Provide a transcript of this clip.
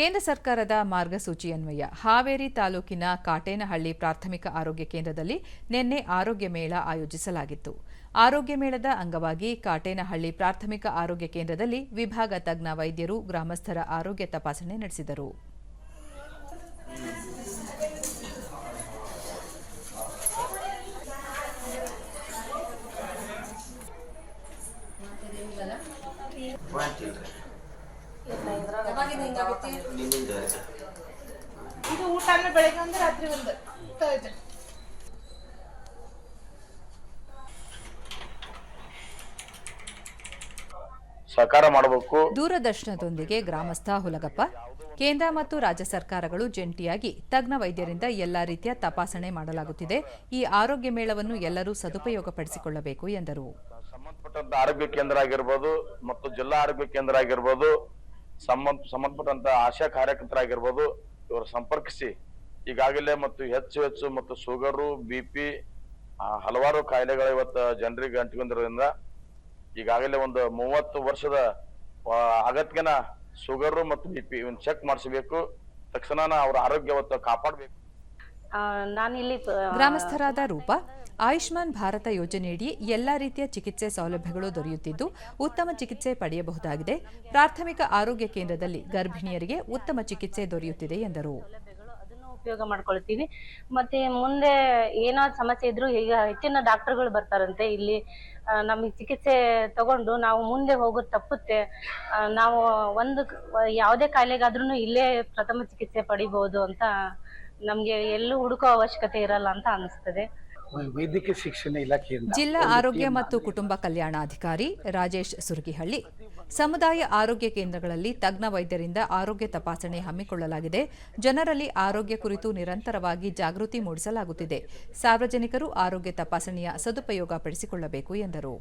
ಕೇಂದ್ರ ಸರ್ಕಾರದ ಮಾರ್ಗಸೂಚಿ ಅನ್ವಯ ಹಾವೇರಿ ತಾಲೂಕಿನ ಕಾಟೇನಹಳ್ಳಿ ಪ್ರಾಥಮಿಕ ಆರೋಗ್ಯ ಕೇಂದ್ರದಲ್ಲಿ ನಿನ್ನೆ ಆರೋಗ್ಯ ಮೇಳ ಆಯೋಜಿಸಲಾಗಿತ್ತು. ಆರೋಗ್ಯ ಮೇಳದ ಅಂಗವಾಗಿ ಕಾಟೇನಹಳ್ಳಿ ಪ್ರಾಥಮಿಕ ಆರೋಗ್ಯ ಕೇಂದ್ರದಲ್ಲಿ ವಿಭಾಗ ತಜ್ಞ ವೈದ್ಯರು ಗ್ರಾಮಸ್ಥರ ಆರೋಗ್ಯ ತಪಾಸಣೆ ನಡೆಸಿದರು. ಇದು ಊಟ ಬೆಳಗ್ಗೆ ಒಂದು ರಾತ್ರಿ ಒಂದು. ಸಹಕಾರ ಮಾಡಬೇಕು. ದೂರದರ್ಶನದೊಂದಿಗೆ ಗ್ರಾಮಸ್ಥ ಹುಲಗಪ್ಪ ಕೇಂದ್ರ ಮತ್ತು ರಾಜ್ಯ ಸರ್ಕಾರಗಳು ಜಂಟಿಯಾಗಿ ತಜ್ಞ ವೈದ್ಯರಿಂದ ಎಲ್ಲಾ ರೀತಿಯ ತಪಾಸಣೆ ಮಾಡಲಾಗುತ್ತಿದೆ. ಈ ಆರೋಗ್ಯ ಮೇಳವನ್ನು ಎಲ್ಲರೂ ಸದುಪಯೋಗಪಡಿಸಿಕೊಳ್ಳಬೇಕು ಎಂದರು. ಸಂಬಂಧಪಟ್ಟ ಆರೋಗ್ಯ ಕೇಂದ್ರ ಆಗಿರ್ಬೋದು ಮತ್ತು ಜಿಲ್ಲಾ ಆರೋಗ್ಯ ಕೇಂದ್ರ ಆಗಿರ್ಬೋದು ಸಂಬಂಧ ಸಂಬಂಧಪಟ್ಟಂತ ಆಶಾ ಕಾರ್ಯಕರ್ತರಾಗಿರ್ಬೋದು, ಇವರು ಸಂಪರ್ಕಿಸಿ, ಈಗಾಗಲೇ ಮತ್ತು ಹೆಚ್ಚು ಹೆಚ್ಚು ಮತ್ತು ಶುಗರು, ಬಿ ಪಿ ಹಲವಾರು ಕಾಯಿಲೆಗಳು ಇವತ್ತು ಜನರಿಗೆ ಅಂಟಿಕೊಂಡಿರೋದ್ರಿಂದ, ಈಗಾಗಲೇ ಒಂದು ಮೂವತ್ತು ವರ್ಷದ ಅಗತ್ಯನ ಶುಗರು ಮತ್ತು ಬಿ ಪಿ ಇವನ್ ಚೆಕ್ ಮಾಡಿಸಬೇಕು. ತಕ್ಷಣ ಅವರ ಆರೋಗ್ಯವತ್ತು ಕಾಪಾಡಬೇಕು. ನಾನಿಲ್ಲಿ ಗ್ರಾಮಸ್ಥರಾದ ರೂಪ ಆಯುಷ್ಮಾನ್ ಭಾರತ ಯೋಜನೆಯಡಿ ಎಲ್ಲಾ ರೀತಿಯ ಚಿಕಿತ್ಸೆ ಸೌಲಭ್ಯಗಳು ದೊರೆಯುತ್ತಿದ್ದು ಉತ್ತಮ ಚಿಕಿತ್ಸೆ ಪಡೆಯಬಹುದಾಗಿದೆ. ಪ್ರಾಥಮಿಕ ಆರೋಗ್ಯ ಕೇಂದ್ರದಲ್ಲಿ ಗರ್ಭಿಣಿಯರಿಗೆ ಉತ್ತಮ ಚಿಕಿತ್ಸೆ ದೊರೆಯುತ್ತಿದೆ ಎಂದರು. ಅದನ್ನು ಉಪಯೋಗ ಮಾಡ್ಕೊಳ್ತೀವಿ. ಮತ್ತೆ ಮುಂದೆ ಏನಾದ್ರು ಸಮಸ್ಯೆ ಇದ್ರು ಈಗ ಹೆಚ್ಚಿನ ಡಾಕ್ಟರ್ಗಳು ಬರ್ತಾರಂತೆ. ಇಲ್ಲಿ ನಮಗೆ ಚಿಕಿತ್ಸೆ ತಗೊಂಡು ನಾವು ಮುಂದೆ ಹೋಗೋದು ತಪ್ಪುತ್ತೆ. ನಾವು ಒಂದು ಯಾವುದೇ ಕಾಯಿಲೆಗಾದ್ರೂ ಇಲ್ಲೇ ಪ್ರಥಮ ಚಿಕಿತ್ಸೆ ಪಡಿಬಹುದು ಅಂತ ನಮ್ಗೆ ಎಲ್ಲೂ ಹುಡುಕೋ ಅವಶ್ಯಕತೆ ಇರಲ್ಲ ಅಂತ ಅನಿಸ್ತದೆ ವೈದ್ಯಕೀಯ ಶಿಕ್ಷಣ ಇಲಾಖೆಯಿಂದ ಜಿಲ್ಲಾ ಆರೋಗ್ಯ ಮತ್ತು ಕುಟುಂಬ ಕಲ್ಯಾಣಾಧಿಕಾರಿ ರಾಜೇಶ್ ಸುರಗಿಹಳ್ಳಿ ಸಮುದಾಯ ಆರೋಗ್ಯ ಕೇಂದ್ರಗಳಲ್ಲಿ ತಜ್ಞ ವೈದ್ಯರಿಂದ ಆರೋಗ್ಯ ತಪಾಸಣೆ ಹಮ್ಮಿಕೊಳ್ಳಲಾಗಿದೆ ಜನರಲ್ಲಿ ಆರೋಗ್ಯ ಕುರಿತು ನಿರಂತರವಾಗಿ ಜಾಗೃತಿ ಮೂಡಿಸಲಾಗುತ್ತಿದೆ ಸಾರ್ವಜನಿಕರು ಆರೋಗ್ಯ ತಪಾಸಣೆಯ ಸದುಪಯೋಗ ಪಡಿಸಿಕೊಳ್ಳಬೇಕು ಎಂದರು